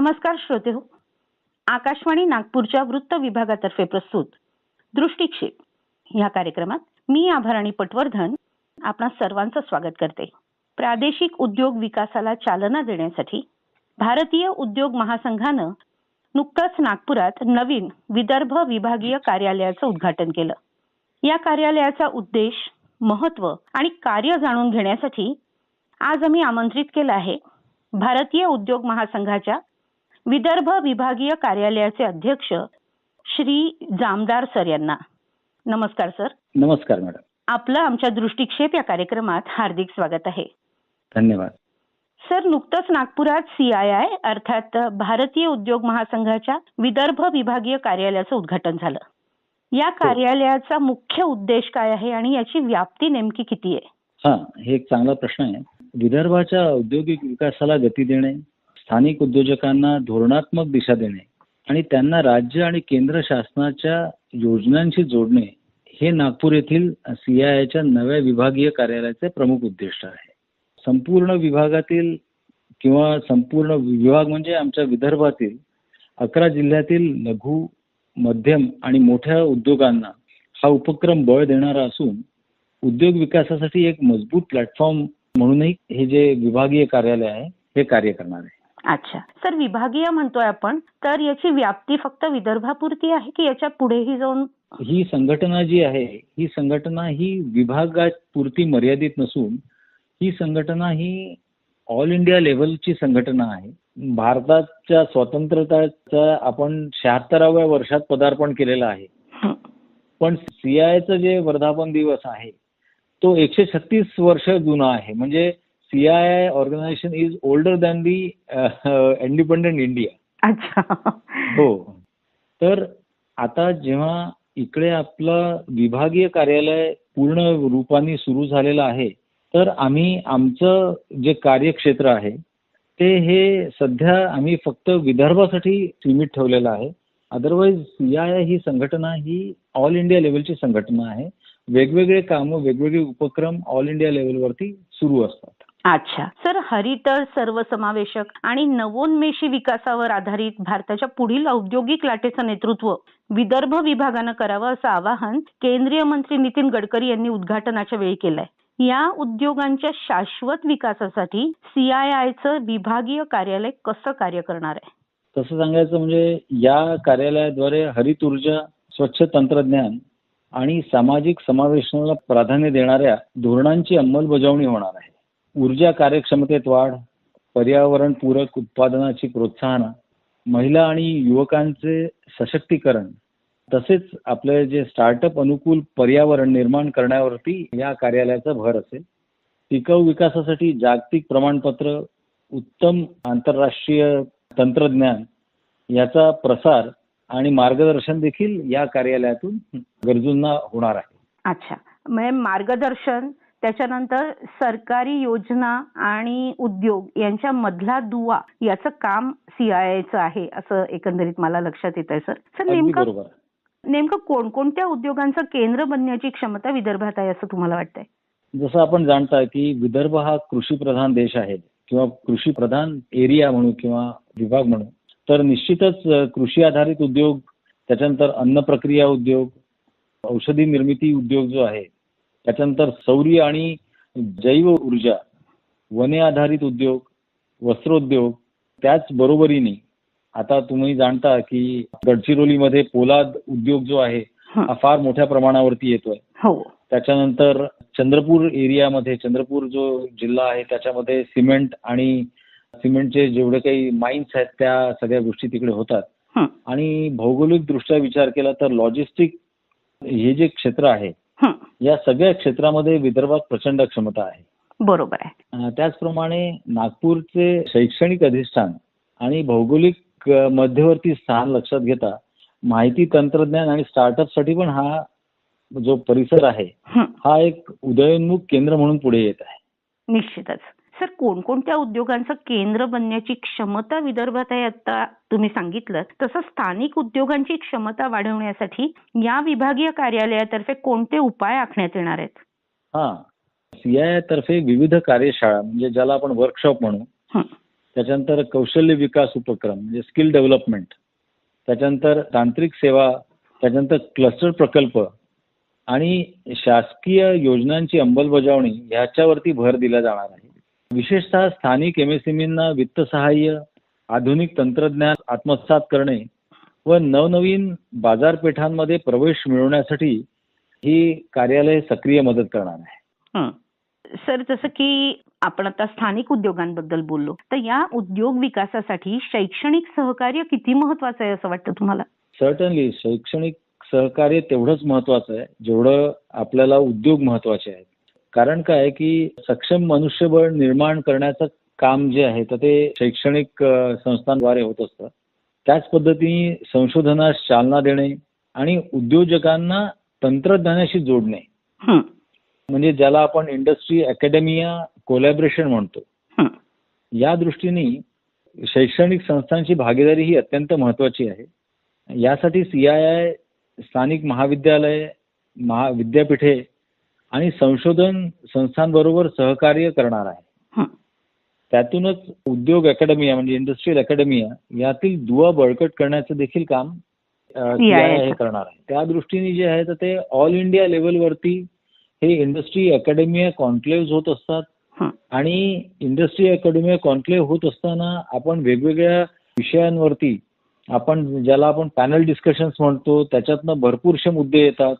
नमस्कार श्रोते हो. आकाशवाणी नागपूरच्या वृत्त विभागातर्फे प्रस्तुत दृष्टिक्षेप. या कार्यक्रमात मी आभाराणी पटवर्धन आपणा सर्वांचं स्वागत करते. प्रादेशिक उद्योग विकासाला चालना देण्यासाठी भारतीय उद्योग महासंघानं नुकतंच नागपुरात नवीन विदर्भ विभागीय कार्यालयाचं उद्घाटन केलं. या कार्यालयाचा उद्देश महत्त्व आणि कार्य जाणून घेण्यासाठी आज आम्ही आमंत्रित केलं आहे. भारतीय उद्योग महासंघाच्या विदर्भ विभागीय कार्यालयाचे अध्यक्ष श्री जामदार सर यांना. नमस्कार सर. नमस्कार मॅडम. आपलं आमच्या दृष्टिक्षेप या कार्यक्रमात हार्दिक स्वागत आहे. धन्यवाद. सर नुकतंच नागपुरात सीआयआय अर्थात भारतीय उद्योग महासंघाच्या विदर्भ विभागीय कार्यालयाचं उद्घाटन झालं. या कार्यालयाचा मुख्य उद्देश काय आहे आणि याची व्याप्ती नेमकी किती आहे? हा हे एक चांगला प्रश्न आहे. विदर्भाच्या औद्योगिक विकासाला गती देणे स्थानिक उद्योजकांना धोरणात्मक दिशा देणे आणि त्यांना राज्य आणि केंद्र शासनाच्या योजनांशी जोडणे हे नागपूर येथील सीआयआयच्या नव्या विभागीय कार्यालयाचे प्रमुख उद्दिष्ट आहे. संपूर्ण विभागातील किंवा संपूर्ण विभाग म्हणजे आमच्या विदर्भातील अकरा जिल्ह्यातील लघु मध्यम आणि मोठ्या उद्योगांना हा उपक्रम बळ देणारा असून उद्योग विकासासाठी एक मजबूत प्लॅटफॉर्म म्हणूनही हे जे विभागीय कार्यालय आहे हे कार्य करणार आहे. अच्छा. सर विभागीय म्हणतोय आपण तर याची व्याप्ती फक्त विदर्भापुरती आहे की याच्या पुढेही जाऊन? ही संघटना जी आहे ही संघटना ही विभागात पुरती मर्यादित नसून ही संघटना ही ऑल इंडिया लेव्हलची संघटना आहे. भारताच्या स्वातंत्र्याचा आपण शहात्तराव्या वर्षात पदार्पण केलेलं आहे. पण सीआयचं जे वर्धापन दिवस आहे तो एकशे छत्तीस वर्ष जुना आहे. म्हणजे CII organization is older than the independent India अच्छा. हो. तर आता जेव्हा इकडे आपलं विभागीय कार्यालय पूर्ण रूपाने सुरू झालेलं आहे तर आम्ही आमचं जे कार्यक्षेत्र आहे ते हे सध्या आम्ही फक्त विदर्भासाठी सीमित ठेवलेलं आहे. अदरवाईज सीआय ही संघटना ही ऑल इंडिया लेवलची संघटना आहे. वेगवेगळे कामं वेगवेगळे उपक्रम ऑल इंडिया लेवलवरती सुरू असतात. अच्छा. सर हरित सर्वसमावेशक आणि नवोन्मेषी विकासावर आधारित भारताच्या पुढील औद्योगिक लाटेचं नेतृत्व विदर्भ विभागानं करावं असं आवाहन केंद्रीय मंत्री नितीन गडकरी यांनी उद्घाटनाच्या वेळी केलंय. या उद्योगांच्या शाश्वत विकासासाठी सीआयआयचं विभागीय कार्यालय कसं कार्य करणार आहे? तसं सांगायचं म्हणजे या कार्यालयाद्वारे हरित ऊर्जा स्वच्छ तंत्रज्ञान आणि सामाजिक समावेशनाला प्राधान्य देणाऱ्या धोरणांची अंमलबजावणी होणार आहे. ऊर्जा कार्यक्षमतेत वाढ पर्यावरणपूरक उत्पादनाची प्रोत्साहन महिला आणि युवकांचे सशक्तीकरण तसेच आपले जे स्टार्टअप अनुकूल पर्यावरण निर्माण करण्यावरती या कार्यालयाचा भर असेल. टिकाऊ विकासासाठी जागतिक प्रमाणपत्र उत्तम आंतरराष्ट्रीय तंत्रज्ञान याचा प्रसार आणि मार्गदर्शन देखील या कार्यालयातून गरजूंना होणार आहे. अच्छा. म्हणजे मार्गदर्शन त्याच्यानंतर सरकारी योजना आणि उद्योग यांच्या मधला दुवा याचं काम सीआयआयचं आहे असं एकंदरीत मला लक्षात येत आहे सर सर नेमकं बरोबर. नेमकं कोणकोणत्या उद्योगांचं केंद्र बनण्याची क्षमता विदर्भात आहे असं तुम्हाला वाटतंय? जसं आपण जाणता की विदर्भ हा कृषी प्रधान देश आहे किंवा कृषी प्रधान एरिया म्हणू किंवा विभाग म्हणू तर निश्चितच कृषी आधारित उद्योग त्याच्यानंतर अन्न प्रक्रिया उद्योग औषधी निर्मिती उद्योग जो आहे त्याच्यानंतर सौर्य आणि जैव ऊर्जा वने आधारित उद्योग वस्त्रोद्योग त्याच बरोबरीने आता तुम्ही जाणता की गडचिरोलीमध्ये पोलाद उद्योग जो आहे हं. फार मोठ्या प्रमाणावरती येतोय हो त्याच्यानंतर चंद्रपूर एरियामध्ये चंद्रपूर जो जिल्हा आहे त्याच्यामध्ये सिमेंट आणि सिमेंटचे जेवढे काही माइन्स आहेत त्या सगळ्या गोष्टी तिकडे होतात. आणि भौगोलिक दृष्ट्या विचार केला तर लॉजिस्टिक हे जे क्षेत्र आहे. या सगळ्या क्षेत्रामध्ये विदर्भात प्रचंड क्षमता आहे. बरोबर आहे. त्याचप्रमाणे नागपूरचे शैक्षणिक अधिष्ठान आणि भौगोलिक मध्यवर्ती स्थान लक्षात घेता माहिती तंत्रज्ञान आणि स्टार्टअपसाठी पण हा जो परिसर आहे. हा एक उदयोन्मुख केंद्र म्हणून पुढे येत आहे. निश्चितच. सर कोणकोणत्या उद्योगांचं केंद्र बनण्याची क्षमता विदर्भात आहे आता तुम्ही सांगितलं. तसं स्थानिक उद्योगांची क्षमता वाढवण्यासाठी या विभागीय कार्यालयातर्फे कोणते उपाय आखण्यात येणार आहेत? हा. सीआय तर्फे विविध कार्यशाळा म्हणजे ज्याला आपण वर्कशॉप म्हणू हं. त्याच्यानंतर कौशल्य विकास उपक्रम म्हणजे स्किल डेव्हलपमेंट त्याच्यानंतर तांत्रिक सेवा त्याच्यानंतर क्लस्टर प्रकल्प आणि शासकीय योजनांची अंमलबजावणी ह्याच्यावरती भर दिला जाणार आहे. विशेषतः स्थानिक एमएसएमईंना वित्त सहाय्य आधुनिक तंत्रज्ञान आत्मसात करणे व नवनवीन बाजारपेठांमध्ये प्रवेश मिळवण्यासाठी ही कार्यालय सक्रिय मदत करणार आहे. हं. सर जसं की आपण आता स्थानिक उद्योगांबद्दल बोललो तर या उद्योग विकासासाठी शैक्षणिक सहकार्य किती महत्वाचं आहे असं वाटतं तुम्हाला? सर्टनली शैक्षणिक सहकार्य तेवढंच महत्वाचं आहे जेवढं आपल्याला उद्योग महत्त्वाचे आहेत. कारण काय आहे की सक्षम मनुष्यबळ निर्माण करण्याचं काम जे आहे तर ते शैक्षणिक संस्थांद्वारे होत असतं त्याच पद्धतीने संशोधनास चालना देणे आणि उद्योजकांना तंत्रज्ञानाशी जोडणे. म्हणजे ज्याला आपण इंडस्ट्री अकॅडमिया कोलॅबरेशन म्हणतो. या दृष्टीने शैक्षणिक संस्थांची भागीदारी ही अत्यंत महत्वाची आहे यासाठी सी आय आय स्थानिक महाविद्यालय महा विद्यापीठे आणि संशोधन संस्थांबरोबर सहकार्य करणार आहे. हं. त्यातूनच उद्योग अकॅडमिया म्हणजे इंडस्ट्रियल अकॅडमिया यातील दुवा बळकट करण्याचं देखील काम हे करणार आहे. त्या दृष्टीने जे आहे तर ते ऑल इंडिया लेवलवरती हे इंडस्ट्री अकॅडमिया कॉन्क्लेव्ह होत असतात. हं. आणि इंडस्ट्री अकॅडमी कॉन्क्लेव्ह होत असताना आपण वेगवेगळ्या विषयांवरती आपण ज्याला आपण पॅनल डिस्कशन्स म्हणतो त्याच्यातनं भरपूरसे मुद्दे येतात.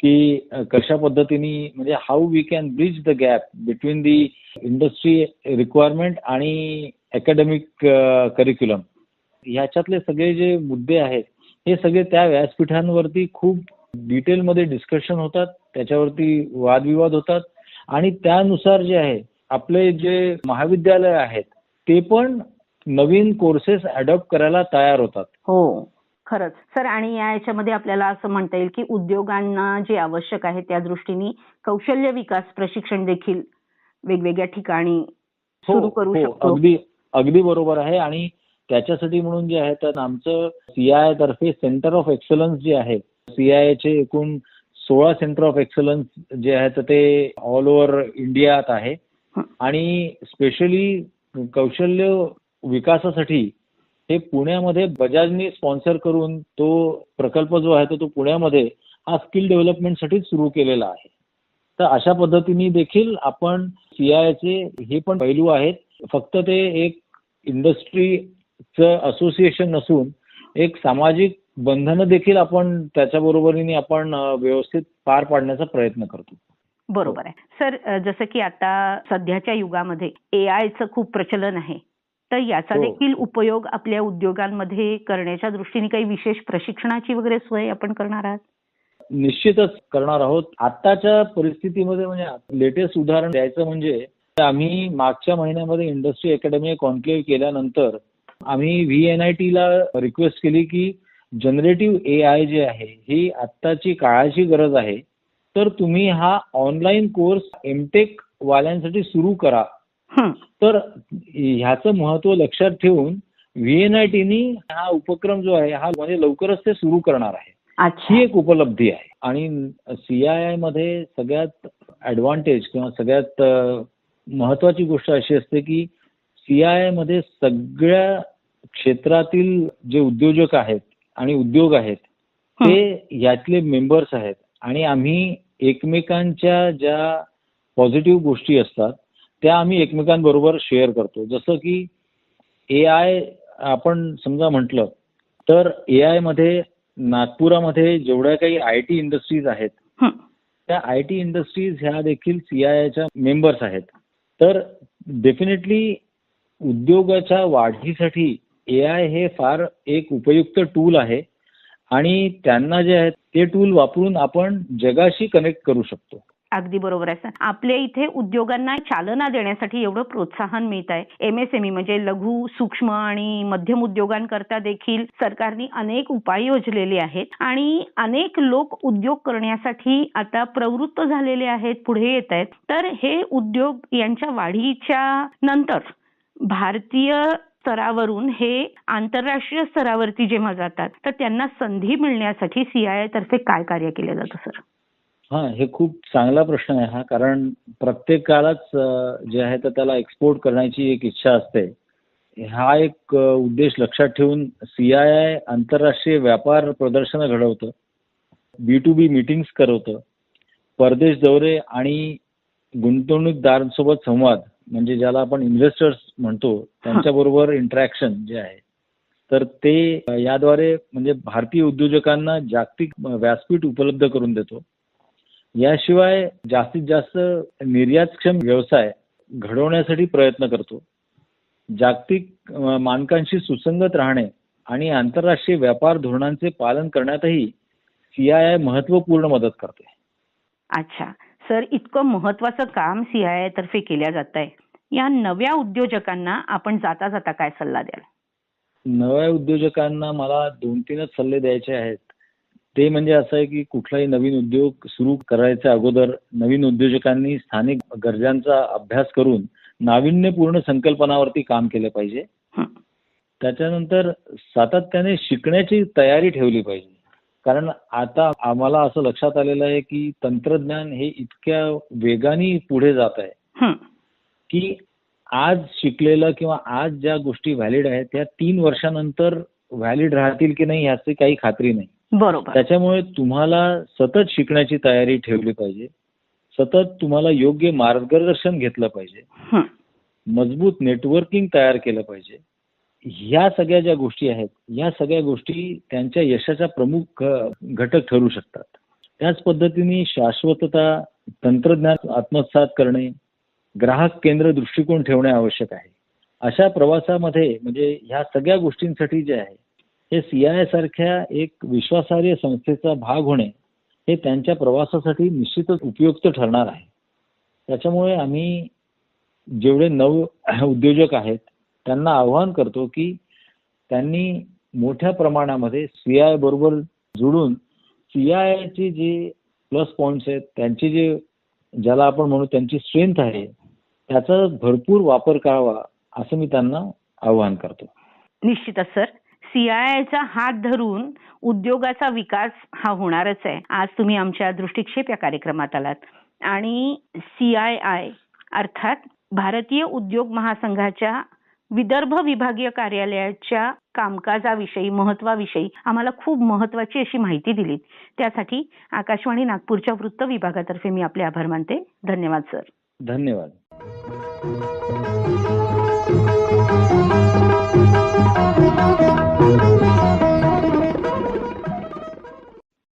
की कशा पद्धतीने म्हणजे how we can bridge the gap between the industry requirement आणि अकॅडमिक करिक्युलम ह्याच्यातले सगळे जे मुद्दे आहेत हे सगळे त्या व्यासपीठांवरती खूप डिटेलमध्ये डिस्कशन होतात त्याच्यावरती वादविवाद होतात आणि त्यानुसार जे आहे आपले जे महाविद्यालय आहेत ते पण नवीन कोर्सेस अडॉप्ट करायला तयार होतात. हो. खरंच. सर आणि या याच्यामध्ये आपल्याला असं म्हणता येईल की उद्योगांना जे आवश्यक आहे त्या दृष्टीने कौशल्य विकास प्रशिक्षण देखील वेगवेगळ्या ठिकाणी सुरू करू हो, शकतो. अगदी अगदी बरोबर आहे. आणि त्याच्यासाठी म्हणून जे आहे तर आमचं सीआय तर्फे सेंटर ऑफ एक्सलन्स जे आहे सीआय चे एकूण सोळा सेंटर ऑफ एक्सलन्स जे आहेत तर ते ऑल ओव्हर इंडियात आहे. हं. आणि स्पेशली कौशल्य विकासासाठी हे पुण्यामध्ये बजाजनी स्पॉन्सर करून तो प्रकल्प जो आहे तो तो पुण्यामध्ये हा स्किल डेव्हलपमेंटसाठी सुरू केलेला आहे. तर अशा पद्धतीने देखील आपण सीआयचे हे पण पैलू आहेत. फक्त ते एक इंडस्ट्रीचं असोसिएशन नसून एक सामाजिक बंधनं देखील आपण त्याच्या बरोबरीने आपण व्यवस्थित पार पाडण्याचा प्रयत्न करतो. बरोबर आहे. सर जसं की आता सध्याच्या युगामध्ये ए आयचं खूप प्रचलन आहे. तर याचा हो. देखील उपयोग आपल्या उद्योगांमध्ये करण्याच्या दृष्टीने काही विशेष प्रशिक्षणाची वगैरे सोय आपण करणार आहात निश्चितच करणार आहोत आत्ताच्या परिस्थितीमध्ये म्हणजे लेटेस्ट उदाहरण द्यायचं म्हणजे आम्ही मागच्या महिन्यामध्ये इंडस्ट्री अकॅडमी कॉन्क्लेव्ह केल्यानंतर आम्ही व्ही एन आय टीला रिक्वेस्ट केली की जनरेटिव्ह ए आय जे आहे ही आत्ताची काळाची गरज आहे तर तुम्ही हा ऑनलाईन कोर्स एमटेक वाल्यांसाठी सुरू करा. तर ह्याचं महत्त्व लक्षात ठेवून व्ही एन आय टीनी हा उपक्रम जो आहे हा म्हणजे लवकरच ते सुरू करणार आहे. ही एक उपलब्धी आहे. आणि सीआयआयमध्ये सगळ्यात ऍडव्हान्टेज किंवा सगळ्यात महत्वाची गोष्ट अशी असते की सीआयआयमध्ये सगळ्या क्षेत्रातील जे उद्योजक आहेत आणि उद्योग आहेत ते यातले मेंबर्स आहेत. आणि आम्ही एकमेकांच्या ज्या पॉझिटिव्ह गोष्टी असतात त्या आम्ही एकमेकांबरोबर शेअर करतो. जसं की ए आय आपण समजा म्हटलं तर ए आयमध्ये नागपुरामध्ये जेवढ्या काही आय टी इंडस्ट्रीज आहेत. त्या आय टी इंडस्ट्रीज ह्या देखील सीआयआयच्या मेंबर्स आहेत. तर डेफिनेटली उद्योगाच्या वाढीसाठी ए आय हे फार एक उपयुक्त टूल आहे आणि त्यांना जे आहे ते टूल वापरून आपण जगाशी कनेक्ट करू शकतो. अगदी बरोबर आहे सर. आपल्या इथे उद्योगांना चालना देण्यासाठी एवढं प्रोत्साहन मिळत आहे. एमएसएमई म्हणजे लघु सूक्ष्म आणि मध्यम उद्योगांकरता देखील सरकारने अनेक उपाय योजलेले आहेत आणि अनेक लोक उद्योग करण्यासाठी आता प्रवृत्त झालेले आहेत पुढे येत आहेत. तर हे उद्योग यांच्या वाढीच्या नंतर भारतीय स्तरावरून हे आंतरराष्ट्रीय स्तरावरती जेव्हा जातात तर त्यांना संधी मिळण्यासाठी सीआयआय तर्फे काय कार्य केलं जातं सर? हा हे खूप चांगला प्रश्न आहे हा कारण प्रत्येकालाच जे आहे तर त्याला एक्सपोर्ट करण्याची एक इच्छा असते. हा एक उद्देश लक्षात ठेवून सीआयआय आंतरराष्ट्रीय व्यापार प्रदर्शनं घडवतं बी टू बी मिटिंग्स करवतं परदेश दौरे आणि गुंतवणूकदारांसोबत संवाद म्हणजे ज्याला आपण इन्व्हेस्टर्स म्हणतो त्यांच्याबरोबर इंटरॅक्शन जे आहे. तर ते याद्वारे म्हणजे भारतीय उद्योजकांना जागतिक व्यासपीठ उपलब्ध करून देतो. याशिवाय जास्तीत जास्त निर्यातक्षम व्यवसाय घडवण्यासाठी प्रयत्न करतो. जागतिक मानकांशी सुसंगत राहणे आणि आंतरराष्ट्रीय व्यापार धोरणांचे पालन करण्यातही सीआयआय महत्त्वपूर्ण मदत करते. अच्छा. सर इतकं महत्वाचं काम सीआयआय तर्फे केल्या जात आहे या नव्या उद्योजकांना आपण जाता जाता काय सल्ला द्याल? नव्या उद्योजकांना मला दोन तीनच सल्ले द्यायचे आहेत. ते म्हणजे असं आहे की कुठलाही नवीन उद्योग सुरू करायच्या अगोदर नवीन उद्योजकांनी स्थानिक गरजांचा अभ्यास करून नाविन्यपूर्ण संकल्पनावरती काम केलं पाहिजे. त्याच्यानंतर सातत्याने शिकण्याची तयारी ठेवली पाहिजे कारण आता आम्हाला असं लक्षात आलेलं आहे की तंत्रज्ञान हे इतक्या वेगाने पुढे जात आहे. की आज शिकलेलं किंवा आज ज्या गोष्टी व्हॅलिड आहेत त्या तीन वर्षानंतर व्हॅलिड राहतील की नाही ह्याची काही खात्री नाही बरोबर. त्याच्यामुळे तुम्हाला सतत शिकण्याची तयारी ठेवली पाहिजे. सतत तुम्हाला योग्य मार्गदर्शन घेतलं पाहिजे. मजबूत नेटवर्किंग तयार केलं पाहिजे. ह्या सगळ्या ज्या गोष्टी आहेत या सगळ्या गोष्टी त्यांच्या यशाचा प्रमुख घटक ठरू शकतात. त्याच पद्धतीने शाश्वतता तंत्रज्ञान आत्मसात करणे ग्राहक केंद्र दृष्टिकोन ठेवणे आवश्यक आहे. अशा प्रवासामध्ये म्हणजे ह्या सगळ्या गोष्टींसाठी जे आहे हे सीआय सारख्या एक विश्वासार्ह संस्थेचा भाग होणे हे त्यांच्या प्रवासासाठी निश्चितच उपयुक्त ठरणार आहे. त्याच्यामुळे आम्ही जेवढे नव उद्योजक आहेत त्यांना आव्हान करतो की त्यांनी मोठ्या प्रमाणामध्ये सीआय बरोबर जुळून सीआयची जी प्लस पॉईंट्स आहेत त्यांची जे ज्याला आपण म्हणू त्यांची स्ट्रेंथ आहे त्याचा भरपूर वापर करावा असं मी त्यांना आव्हान करतो. निश्चितच सर. सीआयआयचा हात धरून उद्योगाचा विकास हा होणारच आहे. आज तुम्ही आमच्या दृष्टिक्षेप या कार्यक्रमात आलात. आणि सीआयआय अर्थात भारतीय उद्योग महासंघाच्या विदर्भ विभागीय कार्यालयाच्या कामकाजाविषयी महत्वाविषयी आम्हाला खूप महत्वाची अशी माहिती दिलीत. त्यासाठी आकाशवाणी नागपूरच्या वृत्त विभागातर्फे मी आपले आभार मानते. धन्यवाद सर. धन्यवाद.